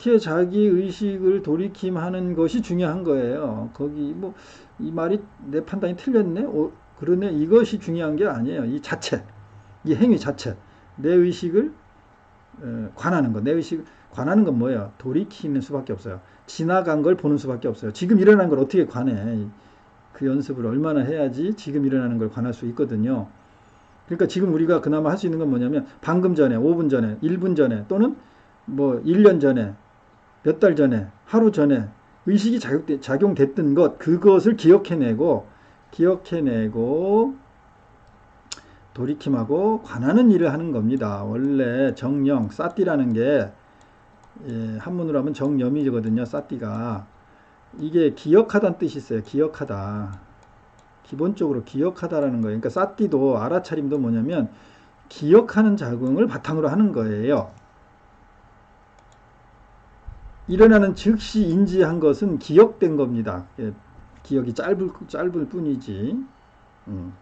이렇게 자기 의식을 돌이킴하는 것이 중요한 거예요. 거기 뭐 이 말이 내 판단이 틀렸네. 오, 그러네. 이것이 중요한 게 아니에요. 이 자체, 이 행위 자체, 내 의식을 에, 관하는 거. 내 의식 관하는 건 뭐예요? 돌이키는 수밖에 없어요. 지나간 걸 보는 수밖에 없어요. 지금 일어난 걸 어떻게 관해? 그 연습을 얼마나 해야지 지금 일어나는 걸 관할 수 있거든요. 그러니까 지금 우리가 그나마 할 수 있는 건 뭐냐면 방금 전에, 5분 전에, 1분 전에 또는 뭐 1년 전에, 몇 달 전에, 하루 전에 의식이 작용됐던 것, 그것을 기억해내고, 기억해내고, 돌이킴하고 관하는 일을 하는 겁니다. 원래 정령, 사띠라는 게, 예, 한문으로 하면 정염이거든요, 사띠가. 이게 기억하다는 뜻이 있어요. 기억하다. 기본적으로 기억하다라는 거예요. 그러니까 사띠도 알아차림도 뭐냐면 기억하는 작용을 바탕으로 하는 거예요. 일어나는 즉시 인지한 것은 기억된 겁니다. 예, 기억이 짧을, 짧을 뿐이지. 음.